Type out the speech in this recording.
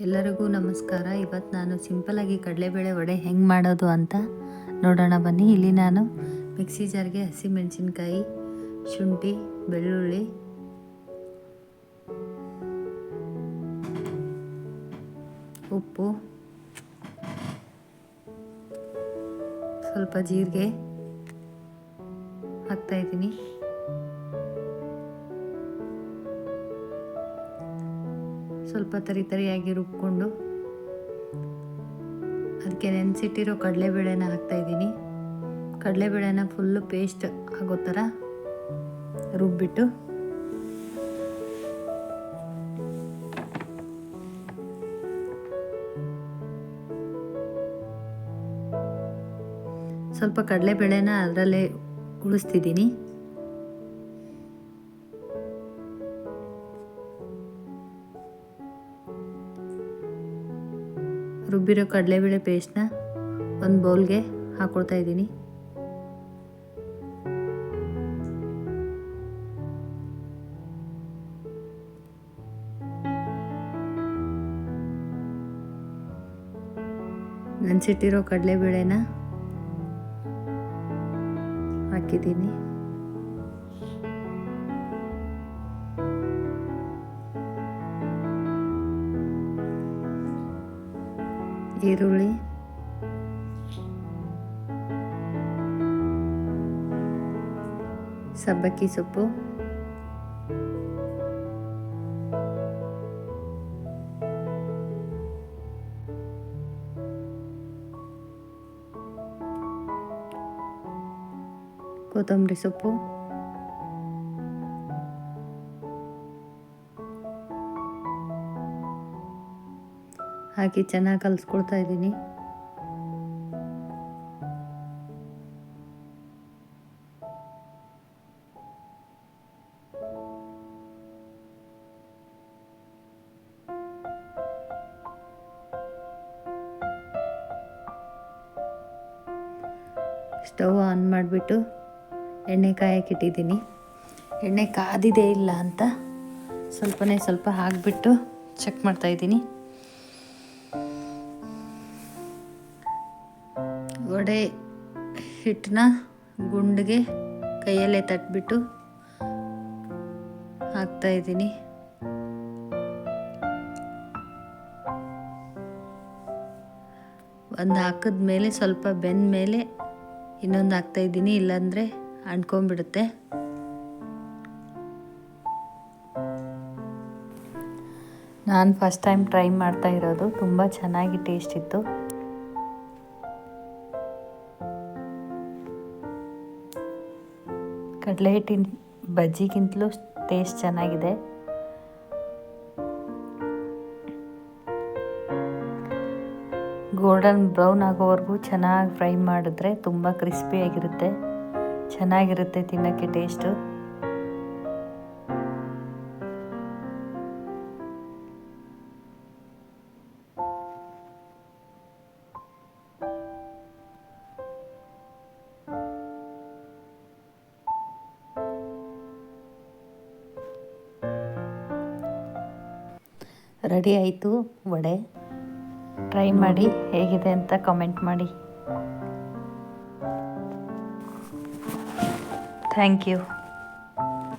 ಎಲ್ಲರಿಗೂ ನಮಸ್ಕಾರ. ಇವತ್ತು ನಾನು ಸಿಂಪಲಾಗಿ ಕಡಲೆಬೇಳೆ ವಡೆ ಹೆಂಗೆ ಮಾಡೋದು ಅಂತ ನೋಡೋಣ ಬನ್ನಿ. ಇಲ್ಲಿ ನಾನು ಮಿಕ್ಸಿ ಜಾರ್ಗೆ ಹಸಿಮೆಣಸಿನ್ಕಾಯಿ, ಶುಂಠಿ, ಬೆಳ್ಳುಳ್ಳಿ, ಉಪ್ಪು, ಸ್ವಲ್ಪ ಜೀರಿಗೆ ಹಾಕ್ತಾ ಸ್ವಲ್ಪ ತರಿ ತರಿಯಾಗಿ ರುಬ್ಕೊಂಡು ಅದಕ್ಕೆ ನೆನೆಸಿಟ್ಟಿರೋ ಕಡಲೆಬೇಳೆನ ಹಾಕ್ತಾಯಿದ್ದೀನಿ ಕಡಲೆಬೇಳೆನ ಫುಲ್ಲು ಪೇಸ್ಟ್ ಆಗೋ ಥರ ರುಬ್ಬಿಟ್ಟು ಸ್ವಲ್ಪ ಕಡಲೆಬೇಳೆನ ಅದರಲ್ಲೇ ಉಳಿಸ್ತಿದ್ದೀನಿ. ರುಬ್ಬಿರೋ ಕಡಲೆಬೇಳೆ ಪೇಸ್ಟ್ನ ಒಂದು ಬೌಲ್ಗೆ ಹಾಕ್ಕೊಳ್ತಾ ಇದ್ದೀನಿ. ನೆನೆಸಿಟ್ಟಿರೋ ಕಡಲೆಬೇಳೆನ ಹಾಕಿದ್ದೀನಿ. ಈರುಳ್ಳಿ ಸಬ್ಬಕ್ಕಿ ಸೊಪ್ಪು ಕೊತ್ತಂಬರಿ ಸೊಪ್ಪು ಹಾಕಿ ಚೆನ್ನಾಗಿ ಕಲಿಸ್ಕೊಳ್ತಾ ಇದ್ದೀನಿ. ಸ್ಟವ್ ಆನ್ ಮಾಡಿಬಿಟ್ಟು ಎಣ್ಣೆ ಕಾಯಕ್ಕಿಟ್ಟಿದ್ದೀನಿ ಎಣ್ಣೆ ಕಾದಿದೆ ಇಲ್ಲ ಅಂತ ಸ್ವಲ್ಪನೇ ಸ್ವಲ್ಪ ಹಾಕಿಬಿಟ್ಟು ಚೆಕ್ ಮಾಡ್ತಾಯಿದ್ದೀನಿ ವಡೆ ಹಿಟ್ಟನ್ನ ಗುಂಡಿಗೆ ಕೈಯಲ್ಲೇ ತಟ್ಬಿಟ್ಟು ಹಾಕ್ತಾ ಇದ್ದೀನಿ. ಒಂದು ಹಾಕಿದ ಮೇಲೆ ಸ್ವಲ್ಪ ಬೆಂದ ಮೇಲೆ ಇನ್ನೊಂದು ಹಾಕ್ತಾ ಇದ್ದೀನಿ, ಇಲ್ಲಾಂದರೆ ಅಂಟ್ಕೊಂಡ್ಬಿಡುತ್ತೆ. ನಾನು ಫಸ್ಟ್ ಟೈಮ್ ಟ್ರೈ ಮಾಡ್ತಾ ಇರೋದು, ತುಂಬ ಚೆನ್ನಾಗಿ ಟೇಸ್ಟ್ ಇತ್ತು. ಕಡಲೆ ಹಿಟ್ಟಿನ ಬಜ್ಜಿಗಿಂತಲೂ ಟೇಸ್ಟ್ ಚೆನ್ನಾಗಿದೆ. ಗೋಲ್ಡನ್ ಬ್ರೌನ್ ಆಗೋವರೆಗೂ ಚೆನ್ನಾಗಿ ಫ್ರೈ ಮಾಡಿದ್ರೆ ತುಂಬ ಕ್ರಿಸ್ಪಿಯಾಗಿರುತ್ತೆ ಚೆನ್ನಾಗಿರುತ್ತೆ ತಿನ್ನೋಕ್ಕೆ ಟೇಸ್ಟು ರೆಡಿ ಆಯಿತು ವಡೆ. ಟ್ರೈ ಮಾಡಿ ಹೇಗಿದೆ ಅಂತ ಕಮೆಂಟ್ ಮಾಡಿ. Thank you